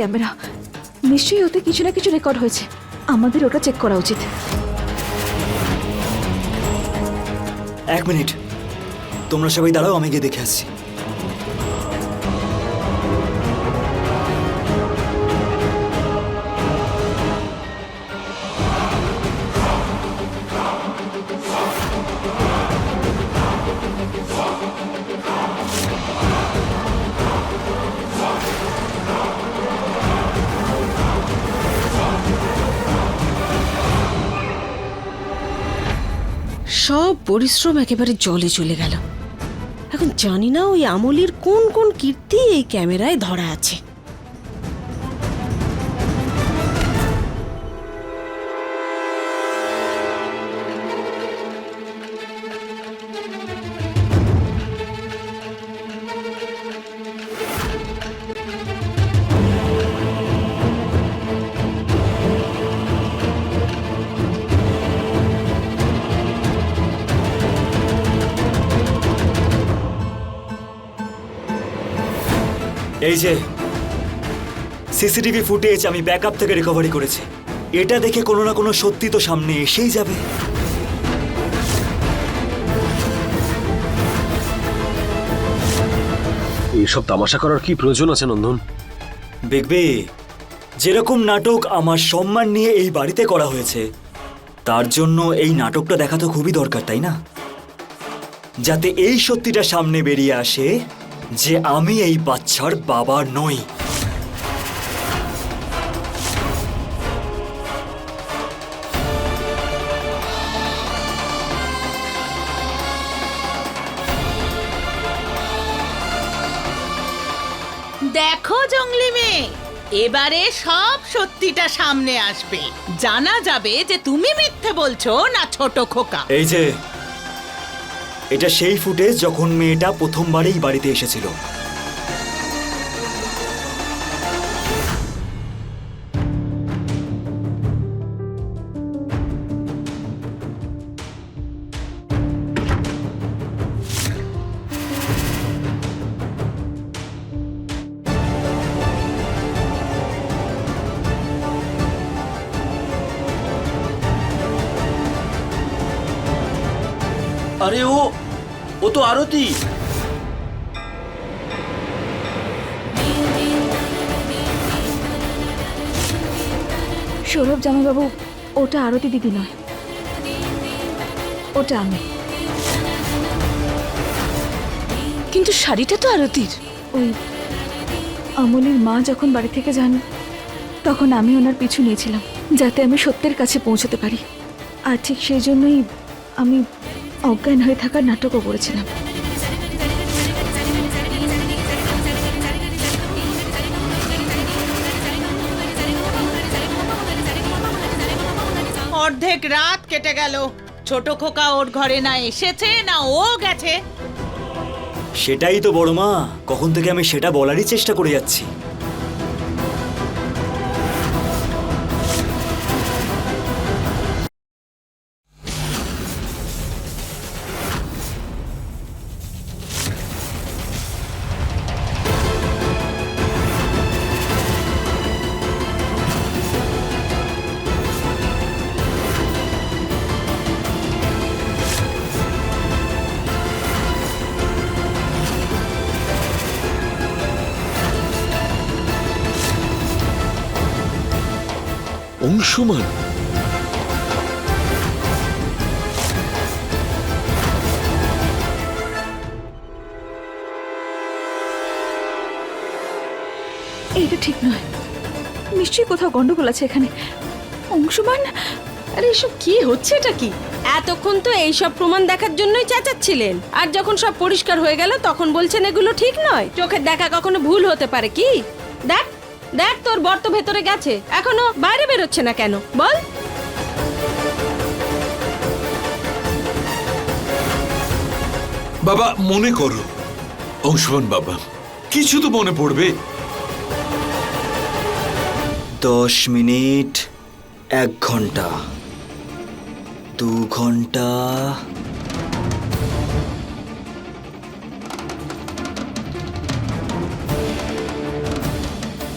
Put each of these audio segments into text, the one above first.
Camera. নিশ্চয়ই ওতে কিছু না কিছু রেকর্ড হয়েছে। আমাদের ওটা চেক করা উচিত। এক মিনিট। তোমরা সবাই দাঁড়াও, আমি গিয়ে দেখে আসছি। সব পরিশ্রম একেবারে জলে চলে গেল। এখন জানি না ওই আমলির কোন কোন কীর্তি এই ক্যামেরায় ধরা আছে। এই যে সিসিটিভি ফুটেজ আমি ব্যাকআপ থেকে রিকভারি করেছি। এটা দেখে কোনো না কোনো সত্যি তো সামনে এসেই যাবে। এইসব তামাশা করার কি প্রয়োজন আছে নন্দন? দেখবে যেরকম নাটক আমার সম্মান নিয়ে এই বাড়িতে করা হয়েছে তার জন্য এই নাটকটা দেখা তো খুবই দরকার তাই না? যাতে এই সত্যিটা সামনে বেরিয়ে আসে যে আমি এই বাচ্চার বাবা নই। দেখো জঙ্গলি মেয়ে এবারে সব সত্যিটা সামনে আসবে। জানা যাবে যে তুমি মিথ্যে বলছো না ছোট খোকা। এই যে এটা সেই ফুটেজ যখন মেয়েটা প্রথমবারেই বাড়িতে এসেছিল। আরে ও ও তো আরতি। সৌরভ জামাইবাবু, ওটা আরতি দিদি নয়। ওটা আমি। কিন্তু শাড়িটা তো আরতির। ওই অমলির মা যখন বাড়ি থেকে যান, তখন আমি ওনার পিছু নিয়েছিলাম, যাতে আমি সত্যের কাছে পৌঁছতে পারি। আর ঠিক সেই জন্যই আমি অজ্ঞান হয়ে থাকার নাটকও করেছিলাম। অর্ধেক রাত কেটে গেল। ছোট খোকা ওর ঘরে না এসেছে না ও গেছে। সেটাই তো বড় মা কখন থেকে আমি সেটা বলারই চেষ্টা করে যাচ্ছি। অংশমান এইটা ঠিক নয়। নিশ্চয়ই কোথাও গন্ডগোল আছে এখানে। অংশমান আরে এসব কি? হচ্ছে এটা কি? এতক্ষণ তো এইসব প্রমাণ দেখার জন্যই চেঁচাচ্ছিলেন। আর যখন সব পরিষ্কার হয়ে গেল তখন বলছেন এগুলো ঠিক নয়। চোখের দেখা কখনো ভুল হতে পারে কি? দেখ তোর বর তো ভেতরে গেছে। এখনও বাইরে বেরোচ্ছে না কেন? বল। বাবা মনে করো। অংশমান বাবা কিছু তো মনে পড়বে। দশ মিনিট এক ঘণ্টা। দু ঘণ্টা।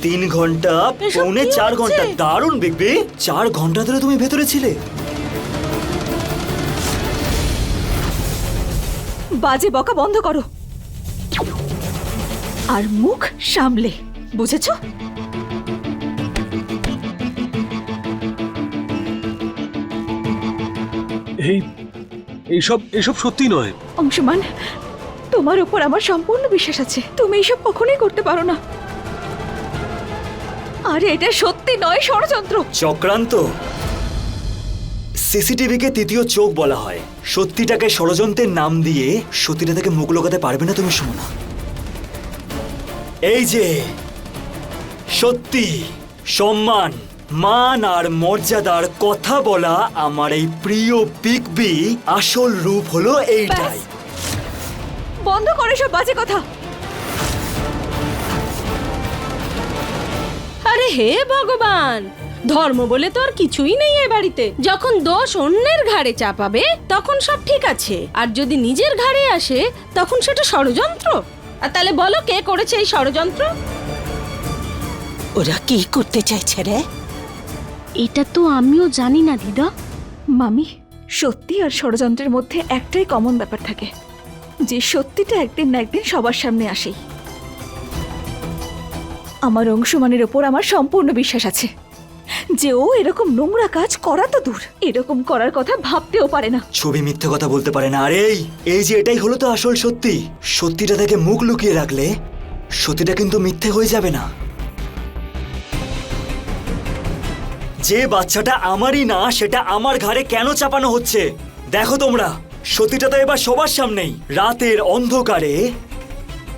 তিন ঘণ্টা এসব পৌনে কি চার হচ্ছে? ঘণ্টা। দারুণ বিগবি চার ঘণ্টা ধরে তুমি ভেতরে ছিলে। বাজে বকা বন্ধ করো। আর মুখ সামলে বুঝেছ? এই এইসব এইসব সত্যি নয়। অংশমান তোমার উপর আমার সম্পূর্ণ বিশ্বাস আছে। তুমি এইসব কখনোই করতে পারো না। আরে এটা সত্যি নয় ষড়যন্ত্র। চক্রান্ত। সিসিটিভিকে তৃতীয় চোখ বলা হয়। সত্যিটাকে ষড়যন্ত্রের নাম দিয়ে সত্যিটা তাকে মুখ লোকাতে পারবে না তুমি শোনা এই যে সত্যি সম্মান মান আর মর্যাদার কথা বলা আমার এই প্রিয় বিগ বি আসল রূপ হলো এইটাই। বন্ধ করে সব বাজে কথা। আরে হে ভগবান! ধর্ম বলে তো আর কিছুই নেই এ বাড়িতে। যখন দোষ অন্যের ঘাড়ে চাপাবে তখন সব ঠিক আছে। আর যদি নিজের ঘাড়ে আসে তখন সেটা ষড়যন্ত্র। আর তাহলে বলো কে করেছে এই ষড়যন্ত্র? ওরা কি করতে চাইছে রে? এটা তো আমিও জানি না দিদা। মামি সত্যি আর ষড়যন্ত্রের মধ্যে একটাই কমন ব্যাপার থাকে। যে সত্যিটা একদিন না একদিন সবার সামনে আসেই। আমার অংশমানের ওপর আমার সম্পূর্ণ বিশ্বাস আছে। যে ও এরকম নোংরা কাজ করা তো দূর। এরকম করার কথা ভাবতেও পারে না। ছবি মিথ্যে কথা বলতে পারে না। আর এই যে এটাই হলো তো আসল সত্যি। সত্যিটা থেকে মুখ লুকিয়ে রাখলে সত্যিটা কিন্তু মিথ্যে হয়ে যাবে না। যে বাচ্চাটা আমারই না, সেটা আমার ঘাড়ে কেন চাপানো হচ্ছে? দেখো তোমরা। সত্যিটা তো এবার সবার সামনেই। রাতের অন্ধকারে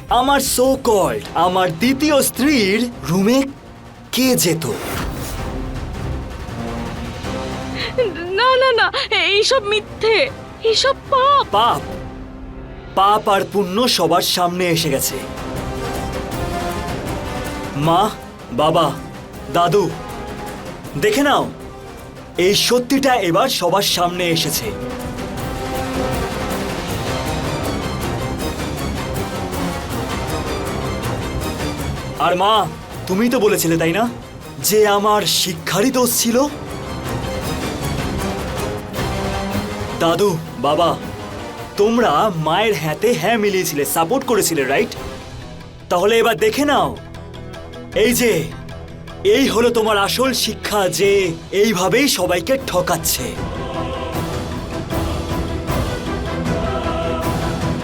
আমার সো কল্ড আমার দ্বিতীয় স্ত্রীর রুমে কে যেত? না না না এইসব মিথ্যে এইসব পাপ। পাপ পাপ আর পুণ্য সবার সামনে এসে গেছে। মা বাবা দাদু দেখে নাও এই সত্যিটা এবার সবার সামনে এসেছে। আর মা তুমি তো বলেছিলে, তাই না? যে আমার শিক্ষারই দোষ ছিল। দাদু, বাবা, তোমরা মায়ের হ্যাতে হ্যাঁ মিলিয়েছিলে, সাপোর্ট করেছিলে, রাইট? তাহলে এবার দেখে নাও। এই যে, এই হলো তোমার আসল শিক্ষা যে এইভাবেই সবাইকে ঠকাচ্ছে।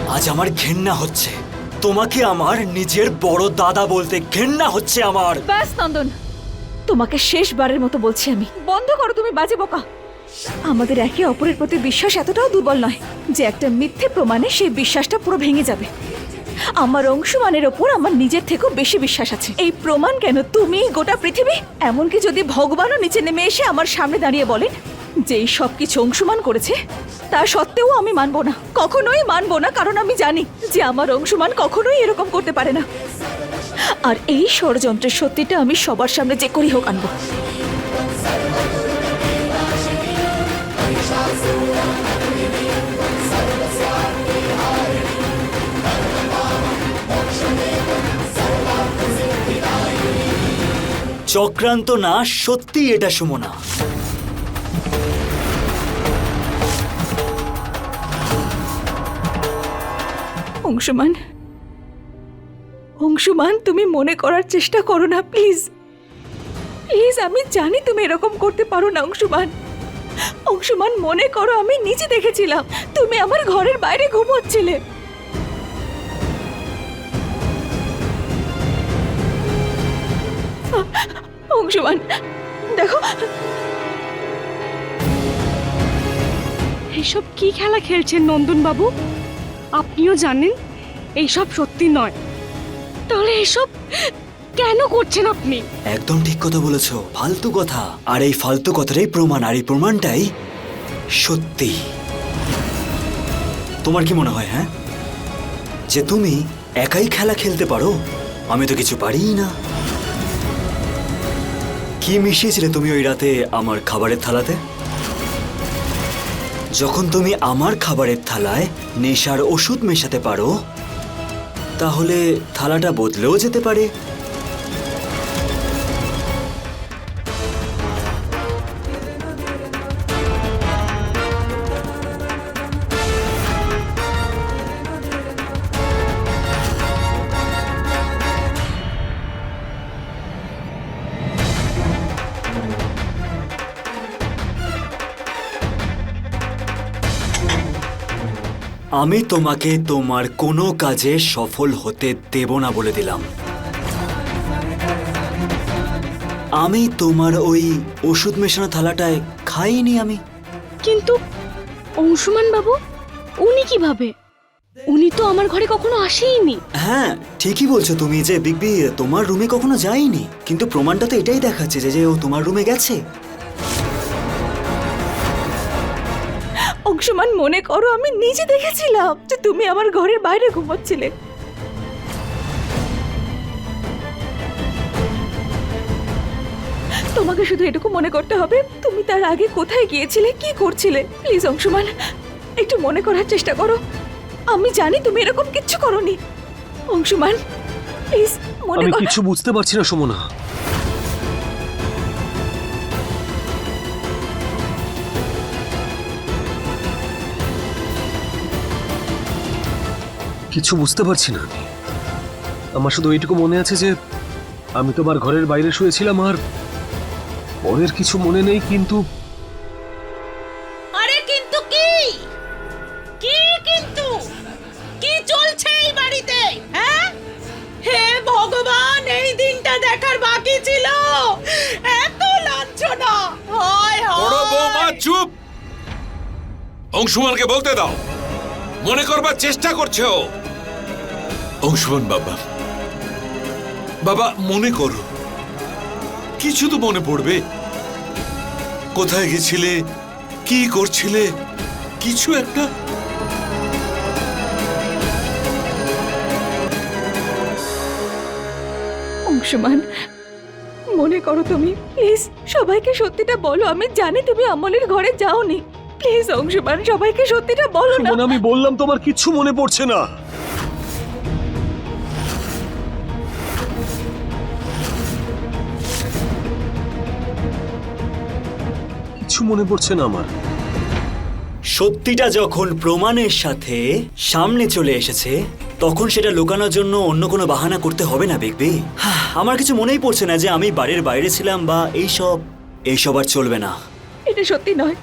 আজ আমার ঘেন্না হচ্ছে। তোমাকে আমার নিজের বড় দাদা বলতে ঘেন্না হচ্ছে আমার। ব্যাস, নন্দন। তোমাকে শেষবারের মতো বলছি আমি। বন্ধ করো তুমি, বাজে বোকা। আমাদের একে অপরের প্রতি বিশ্বাস এতটাও দুর্বল নয় যে একটা মিথ্যে প্রমাণে সেই বিশ্বাসটা পুরো ভেঙে যাবে। আমার অংশমানের ওপর আমার নিজের থেকেও বেশি বিশ্বাস আছে। এই প্রমাণ কেন তুমি গোটা পৃথিবী? এমনকি যদি ভগবানও নিচে নেমে এসে আমার সামনে দাঁড়িয়ে বলেন যে এই সব কিছু অংশমান করেছে, তা সত্ত্বেও আমি মানবো না। কখনোই মানবো না, কারণ আমি জানি যে আমার অংশমান কখনোই এরকম করতে পারে না। আর এই ষড়যন্ত্রের সত্যিটা আমি সবার সামনে যে করি হোক আনব। চক্রান্ত না সত্যি এটা সুমনা। অংশমান। অংশমান, তুমি মনে করার চেষ্টা করো না, প্লিজ। প্লিজ, আমি জানি তুমি এরকম করতে পারো না, অংশমান। অংশমান, মনে করো আমি নিজে দেখেছিলাম, তুমি আমার ঘরের বাইরে ঘুমোচ্ছিলে। অংশমান, দেখো। এইসব কি খেলা খেলছেন নন্দন বাবু আপনিও জানেন, এইসব সত্যি নয়। তাহলে এসব কেন করছেন আপনি? একদম ঠিক কথা বলেছ, ফালতু কথা। আর এই ফালতু কথাটাই প্রমাণ, আর এই প্রমাণটাই সত্যি। তোমার কি মনে হয় হ্যাঁ? যে তুমি একাই খেলা খেলতে পারো, আমি তো কিছু পারিই না। কি মিশিয়েছিলে তুমি ওই রাতে আমার খাবারের থালাতে? যখন তুমি আমার খাবারের থালায় নেশার ওষুধ মেশাতে পারো তাহলে থালাটা বদলেও যেতে পারে। আমি তোমাকে তোমার কোনো কাজে সফল হতে দেব না বলে দিলাম। আমি তোমার ওই ওষুধ মেশানো থালাটায় খাইনি আমি। কিন্তু অংশুমান বাবু উনি কীভাবে? উনি তো আমার ঘরে কখনো আসেইনি। হ্যাঁ ঠিকই বলছো তুমি যে বিগবি তোমার রুমে কখনো যাইনি কিন্তু প্রমাণটা তো এটাই দেখাচ্ছে যে যে ও তোমার রুমে গেছে। অংশমান মনে করো আমি নিজে দেখেছিলাম যে তুমি আমার ঘরের বাইরে ঘুমোচ্ছিলে। তোমাকে শুধু এটুকু মনে করতে হবে তুমি তার আগে কোথায় গিয়েছিলে কি করছিলে? প্লিজ অংশমান একটু মনে করার চেষ্টা করো। আমি জানি তুমি এরকম কিচ্ছু করনি। অংশমান প্লিজ মনে আমি কিছু বুঝতে পারছি না সুমনা। কিছু বুঝতে পারছি না। আমি আমার শুধু এইটুকু মনে আছে যে আমি তোমার ঘরের বাইরে শুয়েছিলাম আর পরের কিছু মনে নেই কিন্তু আরে কিন্তু কি? কি কিন্তু? কি চলছে এই বাড়িতে হ্যাঁ? হে ভগবান এই দিনটা দেখার বাকি ছিল। এত লাঞ্ছনা। হায়। বড় বৌমা চুপ! অংশুমানকে বলতে দাও। মনে করবার চেষ্টা করছে ও। অংশুমান বাবা। বাবা মনে করো। কিছু তো মনে পড়বে। কোথায় গেছিলে? কি করছিলে? কিছু একটা। অংশমান মনে করো তুমি প্লিজ সবাইকে সত্যিটা বলো। আমি জানি তুমি আমলের ঘরে যাওনি। প্লিজ অংশমান সবাইকে সত্যিটা বলো না। আমি বললাম তোমার কিছু মনে পড়ছে না। কিছু মনে পড়ছে না আমার। সত্যিটা যখন প্রমাণের সাথে সামনে চলে এসেছে তখন সেটা লুকানোর জন্য অন্য কোনো বাহানা করতে হবে না দেখবি আমার কিছু মনেই পড়ছে না যে আমি বাড়ির বাইরে ছিলাম বা এইসব এইসব আর চলবে না। এটা সত্যি নয়।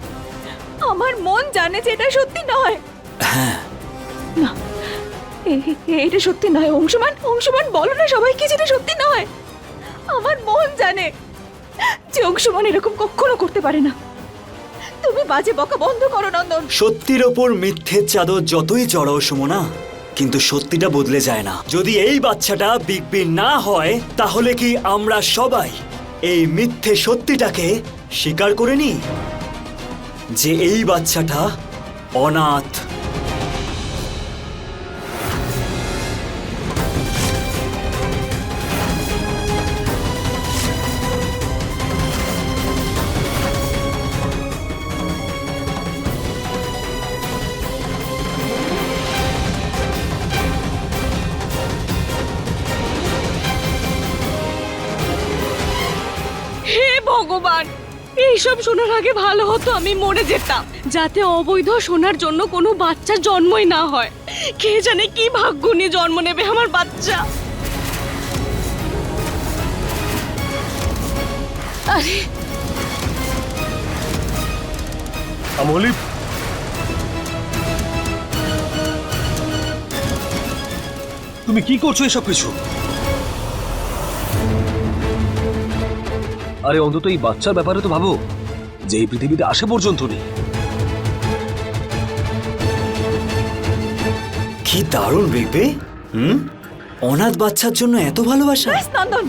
আমার মন জানে যে এটা সত্যি নয়। হ্যাঁ। না এটা সত্যি নয়। অংশমান অংশমান বলো না সবাইকে যেটা সত্যি নয়। আমার মন জানে যে অংশমান এরকম কখনো করতে পারে না। তুমি বাজে বকা বন্ধ করো, নন্দন। সত্যির ওপর মিথ্যের চাদর যতই চড়াও সুমনা, কিন্তু সত্যিটা বদলে যায় না। যদি এই বাচ্চাটা বিগ বি না হয়, তাহলে কি আমরা সবাই এই মিথ্যে সত্যিটাকে স্বীকার করে নিই? যে এই বাচ্চাটা অনাথ এইসব শোনার আগে ভালো হতো আমি মরে যেতাম, যাতে অবৈধ শোনার জন্য কোনো বাচ্চা জন্মই না হয়। কে জানে কি ভাগ্য নিয়ে জন্ম নেবে আমার বাচ্চা। আরে। আমলি তুমি কি করছ এসব কিছু? আরে অন্তত এই বাচ্চার ব্যাপারে তো ভাবো। যে এই পৃথিবীতে আসে পর্যন্ত নেই। কি দারুণ দেখবে হুম? অনাথ বাচ্চার জন্য এত ভালোবাসা। নন্দন।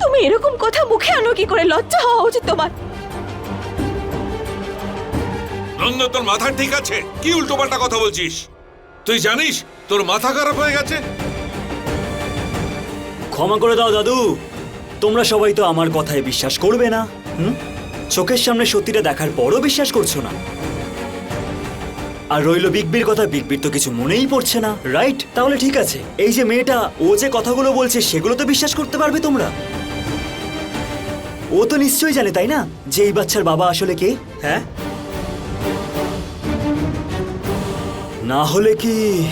তুমি এরকম কথা মুখে আনো কি করে? লজ্জা হওয়া উচিত তোমার। নন্দ তোর মাথা ঠিক আছে? কি উল্টোপাল্টা কথা বলছিস? তুই জানিস তোর মাথা খারাপ হয়ে গেছে? ক্ষমা করে দাও দাদু। তোমরা সবাই তো আমার কথায় বিশ্বাস করবে না, হুম? চোখের সামনে সত্যিটা দেখার পরও বিশ্বাস করছ না। আর রইল বিগবির কথা, বিগবির তো কিছু মনেই পড়ছে না। রাইট তাহলে ঠিক আছে। এই যে মেয়েটা, ও যে কথাগুলো বলছে, সেগুলো তো বিশ্বাস করতে পারবে তোমরা। ও তো নিশ্চয়ই জানে, তাই না? যে এই বাচ্চার বাবা আসলে কে? হ্যাঁ? না হলে কি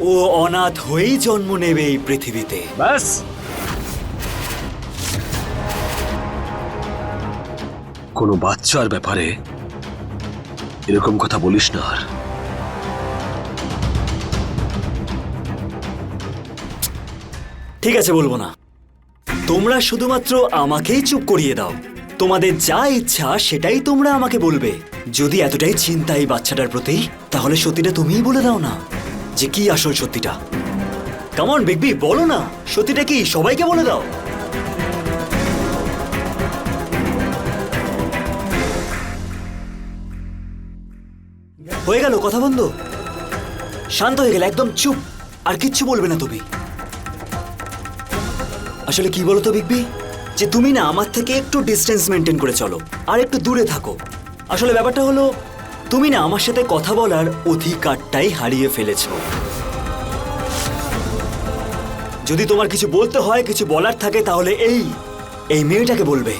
ও অনাথ হয়েই জন্ম নেবে এই পৃথিবীতে? ব্যাস কোনো বাচ্চার ব্যাপারে এরকম কথা বলিস না আর। ঠিক আছে, বলব না। তোমরা শুধুমাত্র আমাকেই চুপ করিয়ে দাও। তোমাদের যা ইচ্ছা, সেটাই তোমরা আমাকে বলবে। যদি এতটাই চিন্তা এই বাচ্চাটার প্রতি, তাহলে সত্যিটা তুমিই বলে দাও না যে কি আসল সত্যিটা কেমন বিগবি বলো না। সত্যিটা কি সবাইকে বলে দাও? হয়ে গেল কথা বন্ধ। শান্ত হয়ে গেলে একদম চুপ, আর কিচ্ছু বলবে না তুমি আসলে কি বলো তো বিগবি যে তুমি না আমার থেকে একটু ডিস্টেন্স মেনটেন করে চলো, আর একটু দূরে থাকো। আসলে ব্যাপারটা হলো, তুমি না আমার সাথে কথা বলার অধিকারটাই হারিয়ে ফেলেছো। যদি তোমার কিছু বলতে হয়, কিছু বলার থাকে, তাহলে এই এই মেয়েটাকে বলবে।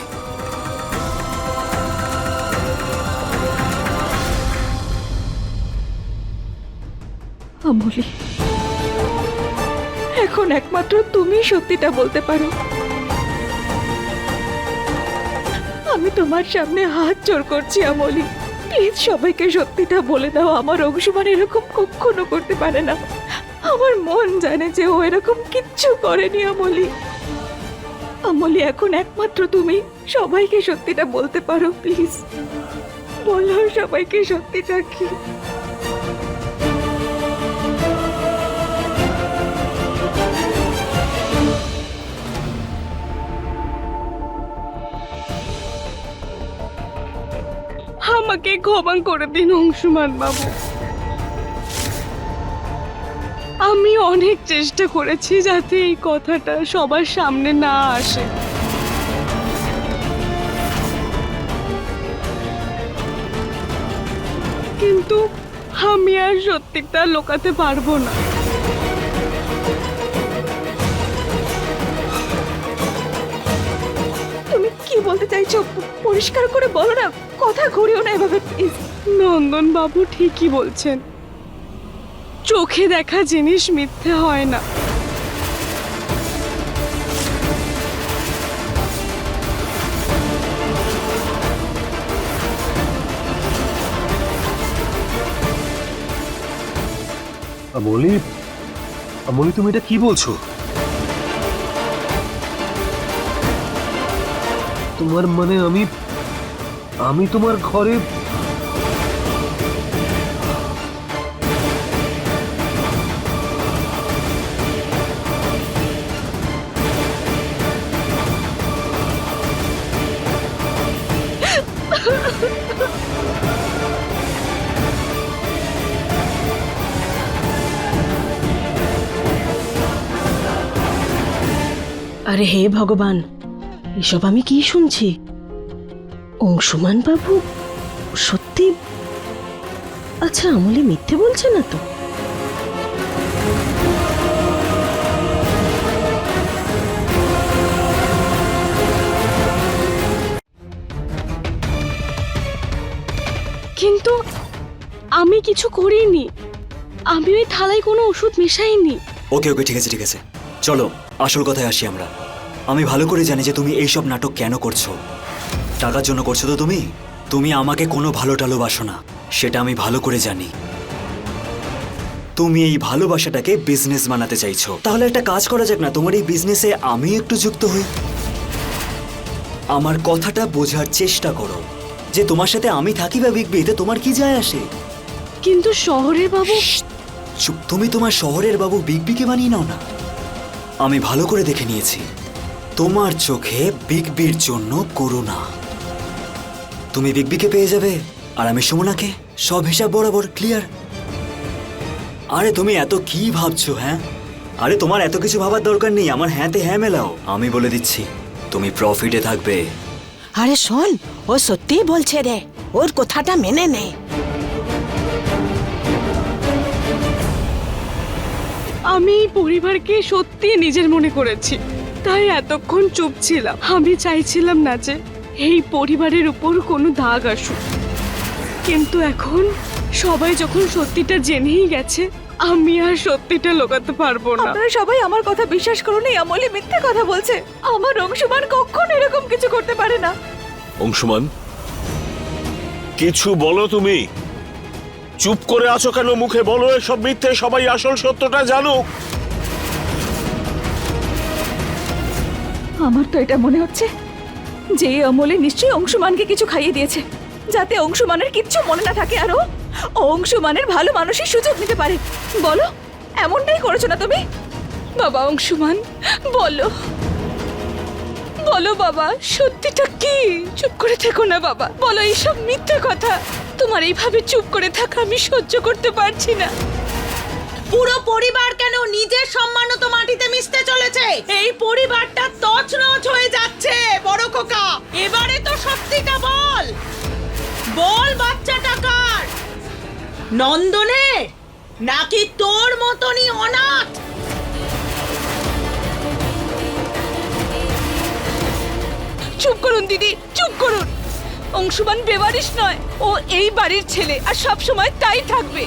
আমলি এখন একমাত্র তুমি সত্যিটা বলতে পারো। আমি তোমার সামনে হাত জোর করছি আমলি প্লিজ সবাইকে সত্যিটা বলে দাও, আমার অংশমান এরকম কখনো করতে পারে না। আমার মন জানে যে ও এরকম কিচ্ছু করেনি আমলি আমলি এখন একমাত্র তুমি সবাইকে সত্যিটা বলতে পারো, প্লিজ। বলো সবাইকে সত্যিটা কি? আমাকে ক্ষমা করে দিন, অংশুমান বাবু। আমি অনেক চেষ্টা করেছি যাতে এই কথাটা সবার সামনে না আসে। কিন্তু আমি আর সত্যিটা লোকাতে পারব না। পরিষ্কার করে বলো না কথা ঘুরিও না এভাবে প্লিজ নন্দন বাবু ঠিকই বলছেন। চোখে দেখা জিনিস মিথ্যে হয় না। আমলি আমলি তুমি এটা কি বলছো? তোমার মানে আমি আমি তোমার ঘরে আরে হে ভগবান এসব আমি কি শুনছি? অংশুমান বাবু সত্যি? আচ্ছা আমলি মিথ্যে বলছে না তো? কিন্তু আমি কিছু করিনি। আমি ওই থালায় কোনো ওষুধ মেশাইনি। ওকে ওকে ঠিক আছে ঠিক আছে। চলো আসল কথায় আসি আমরা। আমি ভালো করে জানি যে তুমি এইসব নাটক কেন করছ। টাকার জন্য করছ তো তুমি? তুমি আমাকে কোনো ভালো টালোবাসো না সেটা আমি ভালো করে জানি। তুমি এই ভালোবাসাটাকে বিজনেস বানাতে চাইছো। তাহলে একটা কাজ করা যাক না তোমার এই বিজনেসে আমি একটু যুক্ত হই। আমার কথাটা বোঝার চেষ্টা করো যে তোমার সাথে আমি থাকি বা বিগবি এতে তোমার কি যায় আসে? কিন্তু শহরের বাবু তুমি তোমার শহরের বাবু বিগবিকে বানিয়ে নাও না। আমি ভালো করে দেখে নিয়েছি। তোমার চোখে বিগবির জন্য করুণা। তুমি বিগবিকে পেয়ে যাবে আর আমি সুমনাকে। সব হিসাব বরাবর ক্লিয়ার আরে তুমি এত কি ভাবছ হ্যাঁ? আরে তোমার এত কিছু ভাবার দরকার নেই আমার হ্যাঁতে হ্যাঁ মেলাও। আমি বলে দিচ্ছি তুমি প্রফিটে থাকবে। আরে শোন ও সত্যিই বলছে রে ওর কথাটা মেনে নে। আমি এই পরিবারকে সত্যি নিজের মনে করেছি। তাই এতক্ষণ চুপ ছিলাম। আমি চাইছিলাম না যে এই পরিবারের উপর কোনো দাগ আসুক। কিন্তু এখন সবাই যখন সত্যিটা জেনেই গেছে আমি আর সত্যিটা লোকাতে পারব না। আপনারা সবাই আমার কথা বিশ্বাস করুন এই আমলি মিথ্যে কথা বলছে। আমার অংশমান কখনো এরকম কিছু করতে পারে না। অংশমান কিছু বলো তুমি। চুপ করে আছো কেন মুখে? বলো এসব মিথ্যে সবাই আসল সত্যটা জানুক। আমার তো এটা মনে হচ্ছে যে অমলে নিশ্চয়ই অংশুমানকে কিছু খাইয়ে দিয়েছে, যাতে অংশুমানের কিচ্ছু মনে না থাকে আরও। অংশুমানের ভালো মানুষের সুযোগ নিতে পারে। বলো, এমনটাই করেছ না তুমি? বাবা অংশুমান, বলো। বলো বাবা, সত্যিটা কি? চুপ করে থেকো না বাবা। বলো, এইসব মিথ্যে কথা। তোমার এইভাবে চুপ করে থাকা আমি সহ্য করতে পারছি না। পুরো পরিবার কেন নিজের সম্মানও তো মাটিতে মিশতে চলেছে? এই পরিবারটা তছনছ হয়ে যাচ্ছে, বড় খোকা। এবারে তো সত্যিটা বল। বল, বাচ্চাটা কার? নন্দনের? নাকি তোর মতনই অনাথ? চুপ করুন, দিদি, চুপ করুন। অংশুমান বেবারিশ নয়, ও এই বাড়ির ছেলে, আর সব সময় তাই থাকবে।